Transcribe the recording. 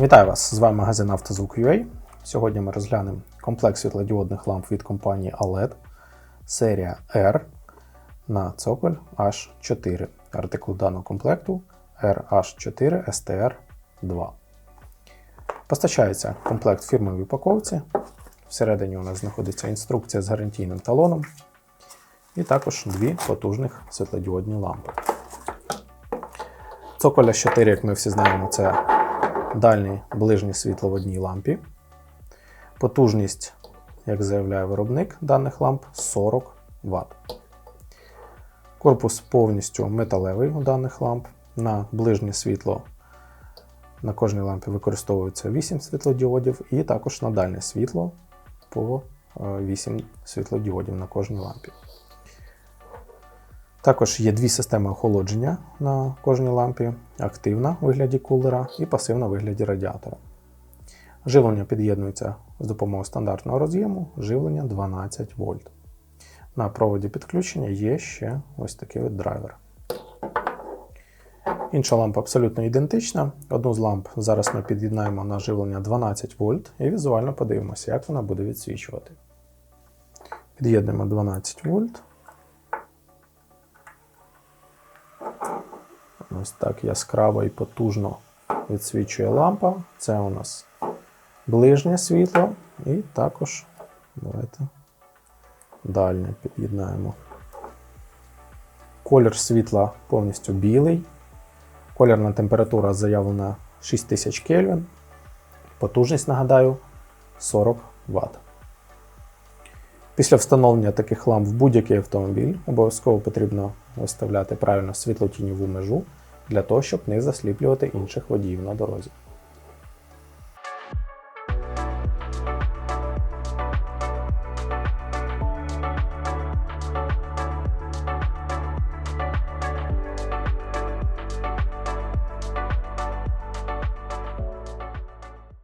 Вітаю вас! З вами магазин «Автозвук.UA». Сьогодні ми розглянемо комплекс світлодіодних ламп від компанії OLED серія R на цоколь H4. Артикул даного комплекту RH4 STR2. Постачається комплект в упаковці. Всередині у нас знаходиться інструкція з гарантійним талоном. І також дві потужних світлодіодні лампи. Цоколь H4, як ми всі знаємо, це дальнє ближнє світло в одній лампі. Потужність, як заявляє виробник даних ламп, 40 Вт. Корпус повністю металевий у даних ламп. На ближнє світло на кожній лампі використовується 8 світлодіодів, і також на дальнє світло по 8 світлодіодів на кожній лампі. Також є дві системи охолодження на кожній лампі: активна у вигляді кулера і пасивна у вигляді радіатора. Живлення під'єднується з допомогою стандартного роз'єму, живлення 12 вольт. На проводі підключення є ще ось такий от драйвер. Інша лампа абсолютно ідентична. Одну з ламп зараз ми під'єднаємо на живлення 12 вольт і візуально подивимося, як вона буде відсвічувати. Під'єднуємо 12 вольт. Ось так яскраво і потужно відсвічує лампа. Це у нас ближнє світло, і також давайте дальнє під'єднаємо. Колір світла повністю білий. Колірна температура заявлена 6000 Кельвін. Потужність, нагадаю, 40 Вт. Після встановлення таких ламп в будь-який автомобіль обов'язково потрібно виставляти правильно світлотіньову межу для того, щоб не засліплювати інших водіїв на дорозі.